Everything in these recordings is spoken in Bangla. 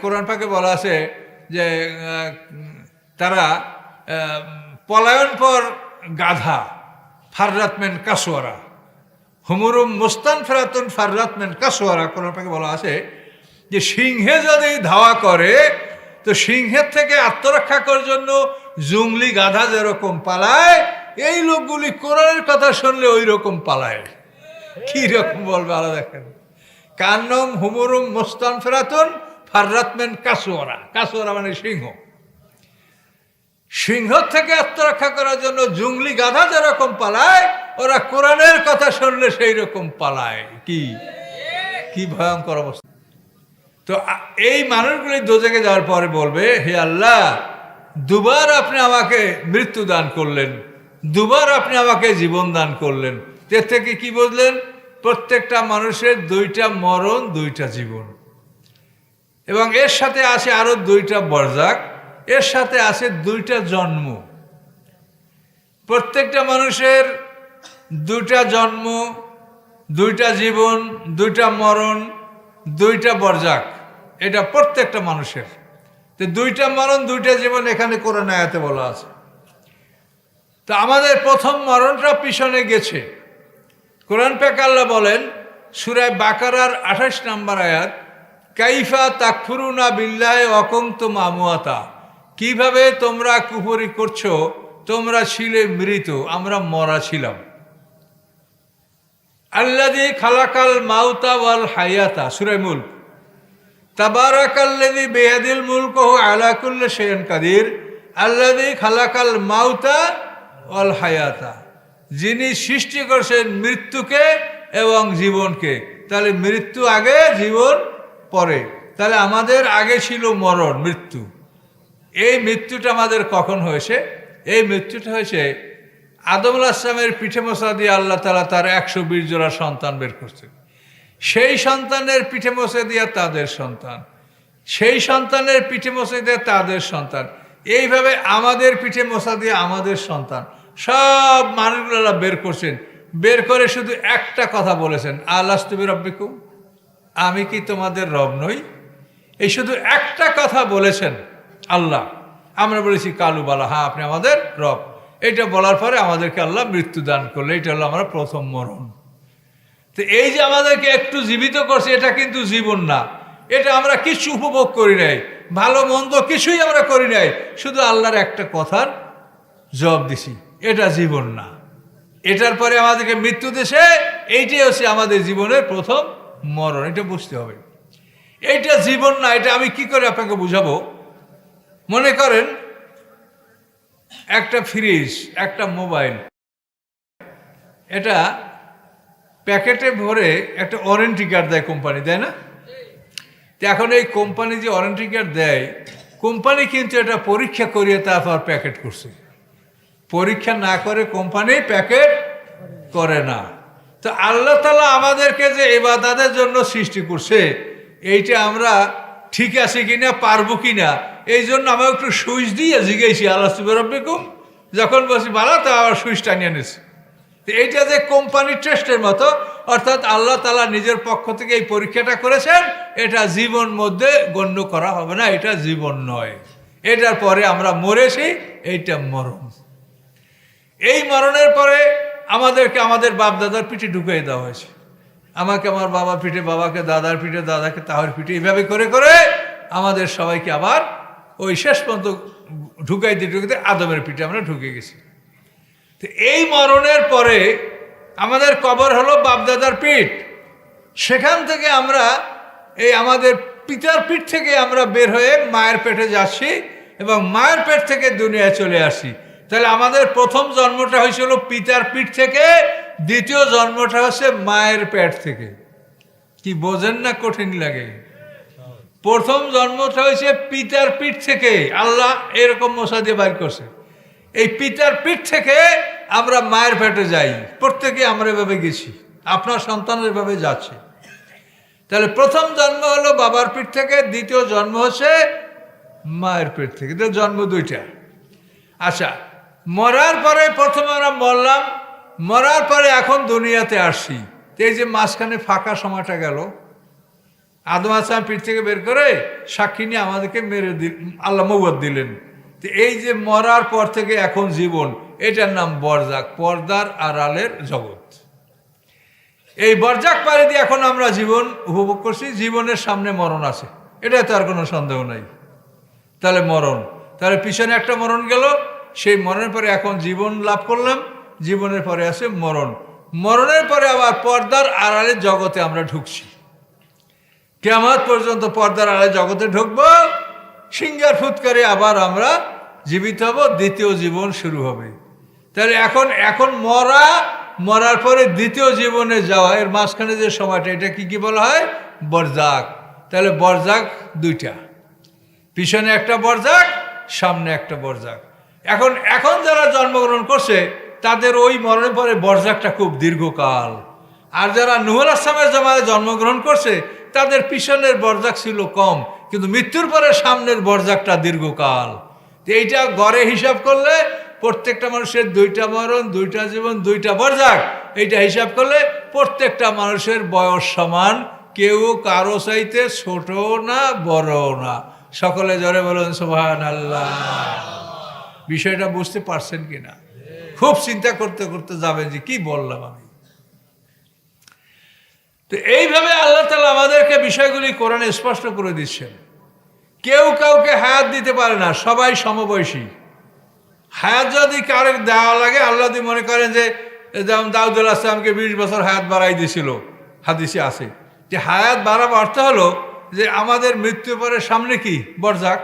কোরআন পাকে বলা আছে যে তারা পলায়ন পর গাধা ফাররাতমেন কাসোয়ারা হুমুরুম মুস্তান ফেরাতুন ফাররাতমেন কাসোয়ারা কোরআন পাকে বলা আছে যে, সিংহে যদি ধাওয়া করে, তো সিংহের থেকে আত্মরক্ষা করার জন্য জুংলি গাধা যেরকম পালায়, এই লোকগুলি কোরআনের কথা শুনলে ওই রকম পালায়। কি রকম বলবে, আলাদা দেখেন। কান্নম হুমুরুম মোস্তান ফেরাতুন ফাররাতমেন কাসুয়ারা। কাসুয়ারা মানে সিংহ। সিংহ থেকে আত্মরক্ষা করার জন্য জুংলি গাধা যেরকম পালায়, ওরা কোরআনের কথা শুনলে সেই রকম পালায়। কি? কি ভয়ঙ্কর অবস্থা। তো এই মানুষগুলি দোজেকে যাওয়ার পরে বলবে, হে আল্লাহ, দুবার আপনি আমাকে মৃত্যু দান করলেন, দুবার আপনি আমাকে জীবন দান করলেন। এর থেকে কি বুঝলেন? প্রত্যেকটা মানুষের দুইটা মরণ, দুইটা জীবন। এবং এর সাথে আছে আরও দুইটা বরজাক, এর সাথে আছে দুইটা জন্ম। প্রত্যেকটা মানুষের দুইটা জন্ম, দুইটা জীবন, দুইটা মরণ, দুইটা বরজাক। এটা প্রত্যেকটা মানুষের। তো দুইটা মরণ, দুইটা জীবন এখানে কোরআন আয়াতে বলা আছে। তো আমাদের প্রথম মরণটা পিছনে গেছে। কোরআন পেক আল্লাহ বলেন সুরায় বাকারার আঠাশ নম্বর আয়াত কাইফা তাকফুরুনা বিল্লায় অকন্ত মামুয়াতা। কীভাবে তোমরা কুপুরি করছ? তোমরা ছিলে মৃত, আমরা মরা ছিলাম। আল্লাদি খালাকাল মাউতা ওয়াল হায়াতা সুরাই মুল্ক। তাবারাকাল্লাদি বেহাদিল মুলক আলা কুল্লি শাইইন কাদির। আল্লাদি খালাকাল মাউতা ওয়াল হায়াতা। যিনি সৃষ্টি করছেন মৃত্যুকে এবং জীবনকে। তাহলে মৃত্যু আগে, জীবন পরে। তাহলে আমাদের আগে ছিল মরণ, মৃত্যু। এই মৃত্যুটা আমাদের কখন হয়েছে? এই মৃত্যুটা হয়েছে আদম আসলামের পিঠে মশা দিয়ে আল্লাহ তালা তার একশো বিশ জোড়া সন্তান বের করছে। সেই সন্তানের পিঠে মশে দিয়ে তাদের সন্তান। সেই সন্তানের পিঠে মশে দিয়ে তাদের সন্তান। এইভাবে আমাদের পিঠে মশা দিয়ে আমাদের সন্তান। সব মানুষগুলো বের করছেন। বের করে শুধু একটা কথা বলেছেন, আল্লাহ তুমি রব্বিকুম। আমি কি তোমাদের রব নই? এই শুধু একটা কথা বলেছেন আল্লাহ। আমরা বলেছি, কালু বালা হ্যাঁ আপনি আমাদের রব। এটা বলার পরে আমাদেরকে আল্লাহ মৃত্যু দান করলে এটা হলো আমরা প্রথম মরণ। তো এই যে আমাদেরকে একটু জীবিত করছে, এটা কিন্তু জীবন না। এটা আমরা কিছু উপভোগ করি নাই। ভালো, মন্দ কিছুই আমরা করি নাই। শুধু আল্লাহর একটা কথার জবাব দিছি, এটা জীবন না। এটার পরে আমাদেরকে মৃত্যু দেশে এইটাই হচ্ছে আমাদের জীবনের প্রথম মরণ, এটা বুঝতে হবে। এটা জীবন না, এটা আমি কি করে আপনাকে বুঝাবো? মনে করেন, একটা ফ্রিজ একটা মোবাইল এটা প্যাকেটে ভরে একটা ওয়ারেন্টি কার্ড দেয় কোম্পানি দেয় না? তো এখন এই কোম্পানি যে ওয়ারেন্টি কার্ড দেয় কোম্পানি কিন্তু এটা পরীক্ষা করিয়ে তারপর প্যাকেট করছে। পরীক্ষা না করে কোম্পানি প্যাকেট করে না। তো আল্লাহ তালা আমাদেরকে যে এবাদাদের জন্য সৃষ্টি করছে, এইটা আমরা ঠিক আছে কিনা, পারব কিনা, এই জন্য আমরা একটু সুইচ দিয়ে জিগেছি আল্লাহ সুবরব্বিকুম যখন বলছি ভালো তো আবার সুইচ টানিয়ে নিছি তো এইটা যে কোম্পানির টেস্টের মতো, অর্থাৎ আল্লাহ তালা নিজের পক্ষ থেকে এই পরীক্ষাটা করেছেন, এটা জীবন মধ্যে গণ্য করা হবে না, এটা জীবন নয়। এটার পরে আমরা মরেছি, এইটা মরণ। এই মরণের পরে আমাদেরকে আমাদের বাপ দাদার পিঠে ঢুকিয়ে দেওয়া হয়েছে। আমাকে আমার বাবা পিঠে, বাবাকে, দাদার পিঠে, দাদাকে, তাহার পিঠে এইভাবে করে করে আমাদের সবাইকে আবার ওই শেষ পর্যন্ত ঢুকাইতে ঢুকাইতে আদমের পিঠে আমরা ঢুকে গেছি। তো এই মরণের পরে আমাদের কবর হলো বাপদাদার পিঠ। সেখান থেকে আমরা এই আমাদের পিতার পিঠ থেকে আমরা বের হয়ে মায়ের পেটে যাচ্ছি এবং মায়ের পেট থেকে দুনিয়ায় চলে আসি। তাহলে আমাদের প্রথম জন্মটা হয়েছিল পিতার পিঠ থেকে, দ্বিতীয় জন্মটা হচ্ছে মায়ের পেট থেকে। কি বোঝেন না কঠিন লাগে? প্রথম জন্মটা হয়েছে পিতার পিঠ থেকে, আল্লাহ এরকম মশা দিয়ে বাইর করছে। এই পিতার পিঠ থেকে আমরা মায়ের পেটে যাই, প্রত্যেকে আমরা এভাবে গেছি, আপনার সন্তান এভাবে যাচ্ছে। তাহলে প্রথম জন্ম হলো বাবার পিঠ থেকে, দ্বিতীয় জন্ম হচ্ছে মায়ের পেট থেকে জন্ম দুইটা। আচ্ছা মরার পরে প্রথমে আমরা মরলাম, মরার পরে এখন দুনিয়াতে আসছি তো এই যে মাঝখানে ফাঁকা সময়টা গেল, আদম আসলাম পিঠ থেকে বের করে সাক্ষী নিয়ে আমাদেরকে মেরে দিল, আল্লাহ মৌবত দিলেন। তো এই যে মরার পর থেকে এখন জীবন, এটার নাম বরজাক, পর্দার আর আড়ালের জগৎ। এই বরজাক পাড়ি দিয়ে এখন আমরা জীবন উপভোগ করছি, জীবনের সামনে মরণ আছে। এটা তো আর কোনো সন্দেহ নাই। তাহলে মরণ, তাহলে পিছনে একটা মরণ গেল সেই মরণের পরে এখন জীবন লাভ করলাম, জীবনের পরে আছে মরণ। মরণের পরে আবার পর্দার আড়ালে জগতে আমরা ঢুকছি। কেমন পর্যন্ত পর্দার আড়ালে জগতে ঢুকবো, সিঙ্গার ফুৎকারে আবার আমরা জীবিত হব, দ্বিতীয় জীবন শুরু হবে। তাহলে এখন এখন মরা, মরার পরে দ্বিতীয় জীবনে যাওয়া, এর মাঝখানে যে সময়টা, এটা কি কি বলা হয়? বরজাক তাহলে বরজাক দুইটা। পিছনে একটা বরজাক সামনে একটা বরজাক এখন এখন যারা জন্মগ্রহণ করছে, তাদের ওই মরণের পরে বরজাকটা খুব দীর্ঘকাল। আর যারা নুহুল আসলামের জমায় জন্মগ্রহণ করছে, তাদের পিছনের বরজাক ছিল কম, কিন্তু মৃত্যুর পরে সামনের বরজাকটা দীর্ঘকাল। এইটা গড়ে হিসাব করলে প্রত্যেকটা মানুষের দুইটা মরণ, দুইটা জীবন, দুইটা বরজাক এইটা হিসাব করলে প্রত্যেকটা মানুষের বয়স সমান, কেউ কারও চাইতে ছোট না বড় না। সকলে জরে বলুন সোহান আল্লাহ বিষয়টা বুঝতে পারছেন কিনা? খুব চিন্তা করতে করতে যাবে যে কি বললাম আমি? তো এইভাবে আল্লাহ তালা আমাদেরকে বিষয়গুলি কোরআনে স্পষ্ট করে দিচ্ছেন। কেউ কাউকে হায়াত দিতে পারে না, সবাই সমবয়সী। হায়াত যদি কারও দেওয়া লাগে, আল্লাহ যদি মনে করেন যে যেমন দাউদুল আসলামকে বিশ বছর হায়াত বাড়াই দিয়েছিল, হাদিসে আছে। যে হায়াত বাড়াবার অর্থ হলো যে আমাদের মৃত্যুর পরে সামনে কি? বরজাক।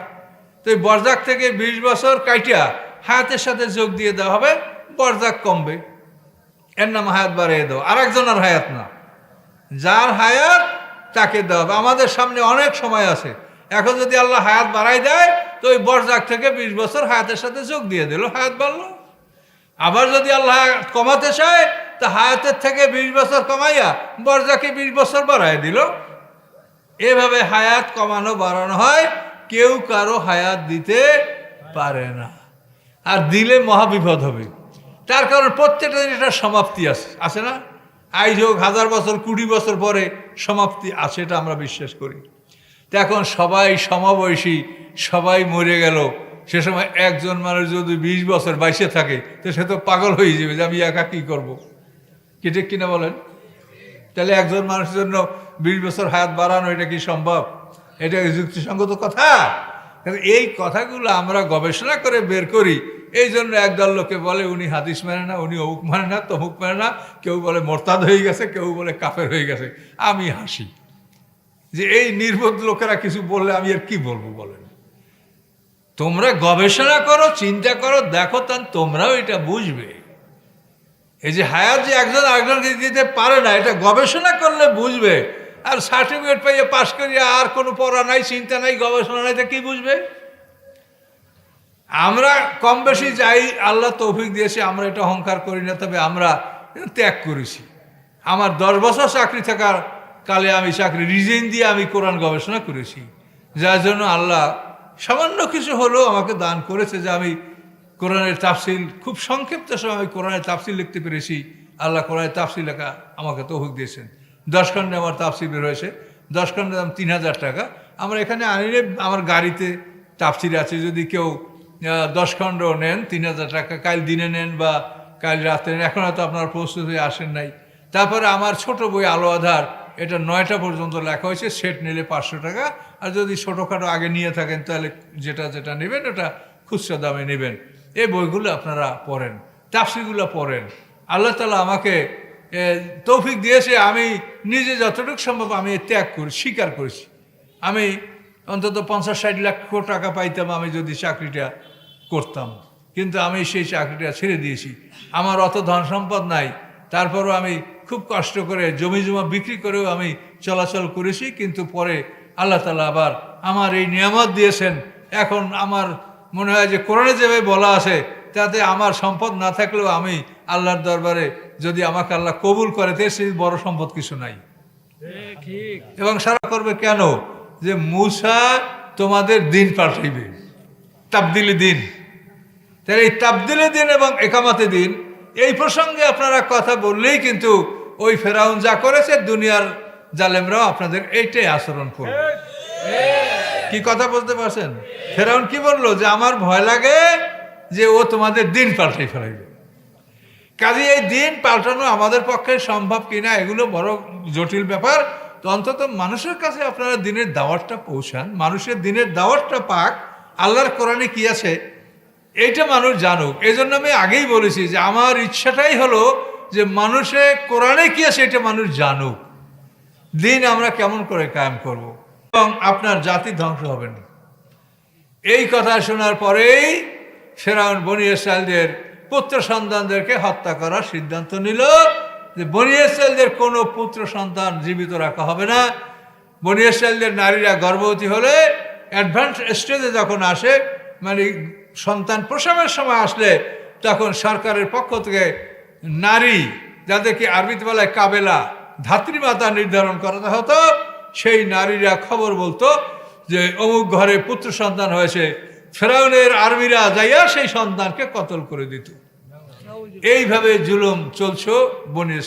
তো এই বরজাক থেকে বিশ বছর কাইটিয়া হায়াতের সাথে যোগ দিয়ে দেওয়া হবে, বরজাক কমবে। এর নাম হায়াত বাড়িয়ে দেওয়া আর একজনের হায়াত না। যার হায়াত তাকে দেওয়া হবে। আমাদের সামনে অনেক সময় আছে। এখন যদি আল্লাহ হায়াত বাড়াই দেয়, তো ওই বরজাক থেকে বিশ বছর হায়াতের সাথে যোগ দিয়ে দিল। হায়াত বাড়লো। আবার যদি আল্লাহ কমাতে চায়, তা হায়াতের থেকে বিশ বছর কমাইয়া বরজাকে বিশ বছর বাড়াই দিল। এভাবে হায়াত কমানো, বাড়ানো হয়। কেউ কারও হায়াত দিতে পারে না। আর দিলে মহাবিপদ হবে। তার কারণ প্রত্যেকটা দিন একটা সমাপ্তি আছে। আছে না? আইজ হোক, হাজার বছর, কুড়ি বছর পরে সমাপ্তি আছে এটা আমরা বিশ্বাস করি। তো এখন সবাই সমবয়সী, সবাই মরে গেল। সে সময় একজন মানুষ যদি বিশ বছর বাইশে থাকে, তো সে তো পাগল হয়ে যাবে যে আমি একা কী করব? কি ঠিক কিনা বলেন? তাহলে একজন মানুষের জন্য বিশ বছর হায়াত বাড়ানো এটা কি সম্ভব? এটা যুক্তিসঙ্গত কথা। এই কথাগুলো আমরা গবেষণা করে বের করি। এই জন্য একদল লোকে বলে, উনি হাদিস মানে না, উনি অমুক মানে না, তমুক মানে না। কেউ বলে, মোরতাদ হয়ে গেছে। কেউ বলে, কাফের হয়ে গেছে। আমি হাসি। যে এই নির্বোধ লোকেরা কিছু বললে আমি আর কি বলব বলেন? তোমরা গবেষণা করো, চিন্তা করো, দেখো তান তোমরাও এটা বুঝবে। এই যে হায়াত যে একজন আরেকজনকে দিতে পারে না, এটা গবেষণা করলে বুঝবে। আর সার্টিফিকেট পাইয়ে পাশ করিয়া আর কোনো পড়া নাই, চিন্তা নাই, গবেষণা নাই, তা কি বুঝবে? আমরা কম বেশি যাই, আল্লাহ তৌফিক দিয়েছে, আমরা এটা অহংকার করি না, তবে আমরা ত্যাগ করেছি। আমার দশ বছর চাকরি থাকার কালে আমি চাকরি রিজেন দিয়ে আমি কোরআন গবেষণা করেছি। যার জন্য আল্লাহ সামান্য কিছু হলেও আমাকে দান করেছে যে আমি কোরআনের তাফসিল, খুব সংক্ষিপ্ত সময় আমি কোরআনের তাফসিল লিখতে পেরেছি। আল্লাহ কোরআনের তাফসিল লেখা আমাকে তৌফিক দিয়েছেন। দশ খণ্ডে আমার তাফসিল রয়েছে দশ খণ্ডের দাম তিন হাজার টাকা। আমরা এখানে আনিলে আমার গাড়িতে তাফসিল আছে, যদি কেউ দশ খণ্ড নেন, তিন হাজার টাকা, কাল দিনে নেন বা কাল রাতে নেন, এখন হয়তো আপনার প্রস্তুত হয়ে আসেন নাই। তারপরে আমার ছোট বই আলো আধার, এটা নয়টা পর্যন্ত লেখা হয়েছে, সেট নিলে পাঁচশো টাকা। আর যদি ছোটোখাটো আগে নিয়ে থাকেন, তাহলে যেটা যেটা নেবেন, ওটা খুচরা দামে নেবেন। এই বইগুলো আপনারা পড়েন তাফসিগুলো পড়েন। আল্লাহ তালা আমাকে তৌফিক দিয়েছে, আমি নিজে যতটুকু সম্ভব আমি ত্যাগ করি, স্বীকার করেছি। আমি অন্তত পঞ্চাশ ষাট লক্ষ টাকা পাইতাম আমি যদি চাকরিটা করতাম। কিন্তু আমি সেই চাকরিটা ছেড়ে দিয়েছি। আমার অত ধন সম্পদ নাই। তারপরও আমি খুব কষ্ট করে জমি জমা বিক্রি করেও আমি চলাচল করেছি, কিন্তু পরে আল্লাহ তালা আবার আমার এই নিয়ামত দিয়েছেন। এখন আমার মনে হয় যে কোরআনে যেভাবে বলা আছে, তাতে আমার সম্পদ না থাকলেও আমি আল্লাহর দরবারে যদি আমাকে আল্লাহ কবুল করে, তো সেই বড় সম্পদ কিছু নাই। এবং সারা করবে কেন? যে মুসা তোমাদের দিন পাঠাইবে। তাবদিলি দিন। তাহলে এই তাবদিলি দিন এবং একামাতে দিন, এই প্রসঙ্গে আপনারা কথা বললেই কিন্তু ওই ফেরাউন যা করেছে, দুনিয়ার জালেমরাও আপনাদের এইটাই আচরণ করবে। কি কথা বলতে পারছেন? ফেরাউন কি বলল? যে আমার ভয় লাগে যে ও তোমাদের দিন পাল্টাই ফেলাইবে। কাজে এই দিন পাল্টানো আমাদের পক্ষে সম্ভব কিনা এগুলো বড় জটিল ব্যাপার। তো অন্তত মানুষের কাছে আপনারা দিনের দাওয়াতটা পৌঁছান। মানুষের দিনের দাওয়াতটা পাক। আল্লাহর কোরআনে কি আছে? এইটা মানুষ জানুক। এই জন্য আমি আগেই বলেছি যে আমার ইচ্ছাটাই হলো যে মানুষে কোরআনে কি আছে এটা মানুষ জানুক। দিন আমরা কেমন করে কায়েম করব। এবং আপনার জাতি ধ্বংস হবে না। এই কথা শোনার পরেই ফেরাউন বনি ইসরায়েলদের পুত্র সন্তানদেরকে হত্যা করার সিদ্ধান্ত নিল যে বনি কোনো পুত্র সন্তান জীবিত রাখা হবে না। বনি নারীরা গর্ভবতী হলে অ্যাডভান্স স্টেজে যখন আসে মানে সন্তান প্রসবের সময় আসলে, তখন সরকারের পক্ষ থেকে নারী যাদেরকে আরবিতে বলায় কাবেলা, ধাত্রীমাতা নির্ধারণ করাতে হতো। সেই নারীরা খবর বলতো যে অমুক ঘরে পুত্র সন্তান হয়েছে ফেরাউনের আর্মিরা যাইয়া সেই সন্তানকে কতল করে দিত। এইভাবে জুলুম চলছে বনির